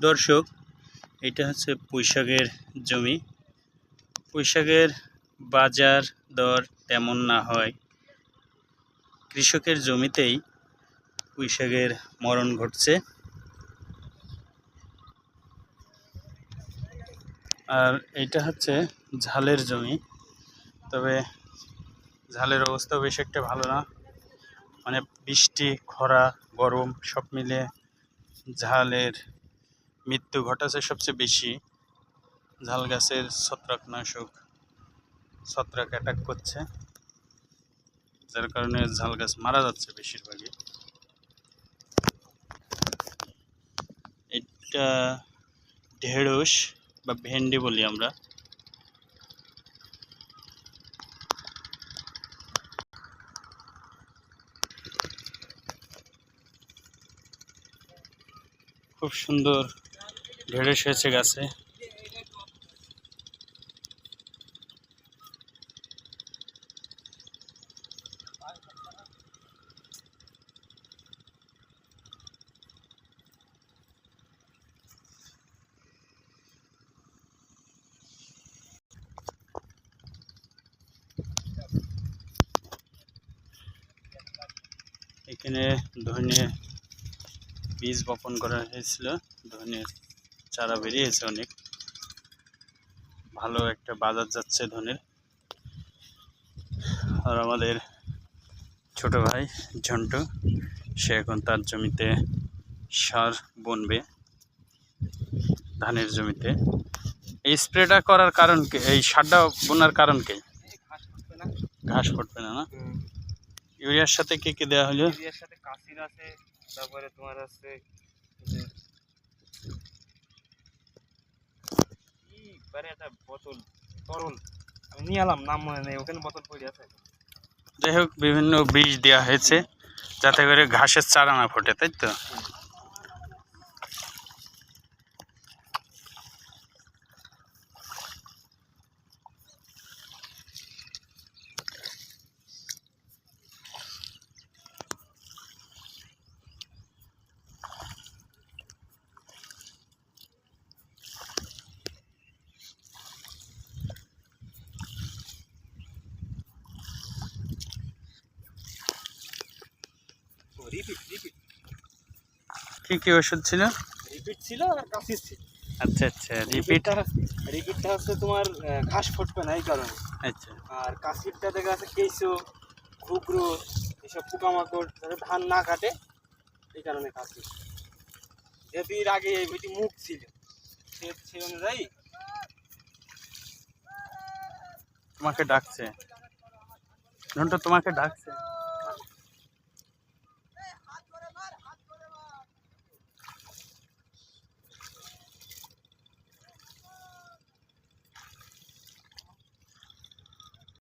দর্শক, এটা হচ্ছে পুঁইশাকের জমি। পুঁইশাকের বাজার দর তেমন না হয়। কৃষকের জমিতেই পুঁইশাকের মরণ ঘটছে। আর এটা হচ্ছে ঝালের জমি। তবে ঝালের অবস্থা বেশ একটা ভালো না। মানে বৃষ্টি, খরা, গরম সব মিলে ঝালের মৃত্যু ঘটাছে সবচেয়ে বেশি। ঝাল গাছের ছত্রাকনাশক ছত্রাক অ্যাটাক করছে, যার কারণে ঝাল গাছ মারা যাচ্ছে বেশিরভাগই। এটা ঢেঁড়স বা ভেন্ডি বলি আমরা। খুব সুন্দর ঢেঁড়স হয়েছে গাছে। এখানে ধনে বীজ বপন করা হয়েছিল ধনের চারা বেরিয়েছে অনেক। ভালো একটা বাজার যাচ্ছে ধনের। আর আমাদের ছোট ভাই ঝন্টু, সে এখন তার জমিতে সার বুনবে ধানের জমিতে। এই স্প্রেটা করার কারণ কি? এই সারটা বোনার কারণ কি? ঘাস ফুটবে না না? ইউরিয়ার সাথে কি কি দেওয়া হলো? ইউরিয়ার সাথে কাসির আছে, তারপরে তোমার আছে মানে একটা বোতল তরল আমি নিয়ে এলাম, নাম মনে নেই, ওখানে বোতল পড়ে আছে। যাই হোক, বিভিন্ন বীজ দেওয়া হয়েছে, যাতে করে ঘাসের চারা না ফোটে, তাই তো? রিপিট রিপিট কি কি ওষুধ ছিল? রিপিট ছিল আর কাসির ছিল। আচ্ছা আচ্ছা রিপিট রিপিটটা রিপিটটা হচ্ছে তোমার ঘাস ফুটবে না এই কারণে। আচ্ছা। আর কাশিরটা দেখা যাচ্ছে কেঁচো ঘুগরু এসব পোকামাকড় যাতে ধান না কাটে এই কারণে কাশি। যেহেতু এর আগে এই বইটি মুখ ছিল সে সেই অনুযায়ী তোমাকে ডাকছে। ঝন্টু তোমাকে ডাকছে।